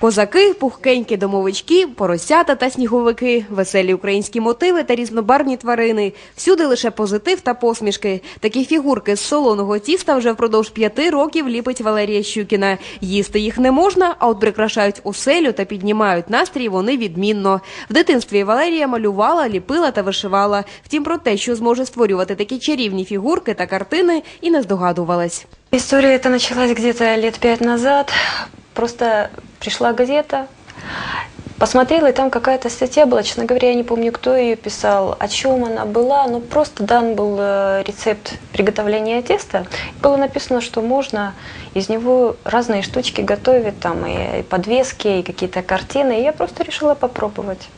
Козаки, пухкенькі домовички, поросята та сніговики, веселі українські мотиви та різнобарвні тварини. Всюди лише позитив та посмішки. Такі фігурки з солоного тіста вже впродовж п'яти років ліпить Валерія Щукіна. Їсти їх не можна, а от прикрашають оселю та піднімають настрій вони відмінно. В дитинстві Валерія малювала, ліпила та вишивала. Втім, про те, що зможе створювати такі чарівні фігурки та картини, і не здогадувалась. История эта началась где-то лет пять назад. Просто пришла газета, посмотрела, и там какая-то статья была, честно говоря, я не помню, кто ее писал, о чем она была, но просто дан был э, рецепт приготовления теста. Было написано, что можно из него разные штучки готовить, там и, подвески, и какие-то картины. И я просто решила попробовать.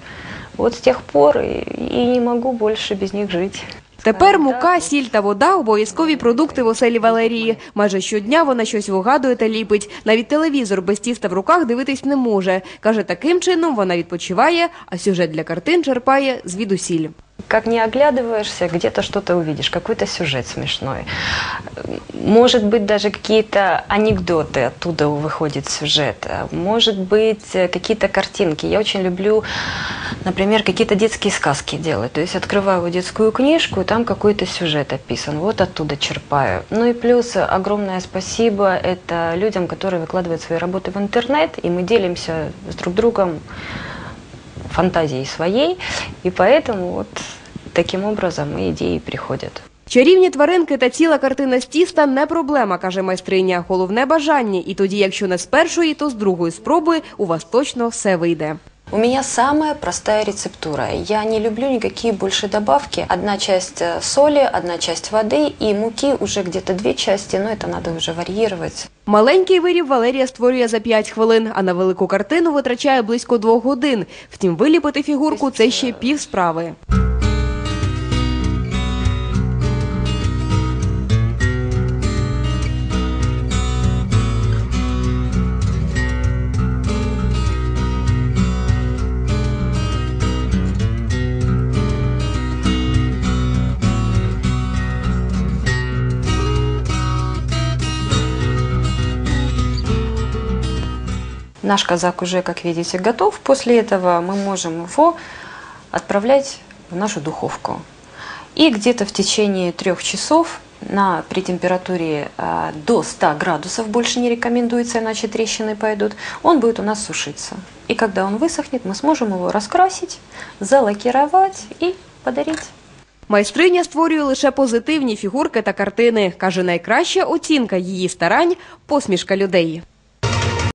Вот с тех пор и, и не могу больше без них жить. Тепер мука, сіль та вода – обов'язкові продукти в оселі Валерії. Майже щодня вона щось вигадує та ліпить. Навіть телевізор без тіста в руках дивитись не може. Каже, таким чином вона відпочиває, а сюжет для картин черпає звідусіль. Как не оглядываешься, где-то что-то увидишь, какой-то сюжет смешной. Может быть, даже какие-то анекдоты оттуда выходит сюжет. Может быть, какие-то картинки. Я очень люблю, например, какие-то детские сказки делать. То есть открываю детскую книжку, и там какой-то сюжет описан. Вот оттуда черпаю. Ну и плюс огромное спасибо это людям, которые выкладывают свои работы в интернет, и мы делимся с друг другом фантазией своей, и поэтому вот таким образом и идеи приходят. Чарівні тваринки та ціла картина з тіста не проблема, каже майстриня. Головне бажання. І тоді, якщо не з першої, то з другої спроби у вас точно все вийде. У меня самая простая рецептура. Я не люблю никакие больше добавки. Одна часть э, соли, одна часть воды и муки уже где-то две части, но это надо уже варьировать. Маленький виріб Валерія створює за 5 хвилин, а на велику картину витрачає близько двох годин. Втім, виліпити фігурку – це ще пів справи. Наш казак уже, как видите, готов. После этого мы можем его отправлять в нашу духовку. И где-то в течение трех часов на, при температуре а, до 100 градусов, больше не рекомендуется, иначе трещины пойдут, он будет у нас сушиться. И когда он высохнет, мы сможем его раскрасить, залакировать и подарить. Майстриня створює лише позитивні фігурки та картини. Каже, найкраща оцінка її старань – посмішка людей.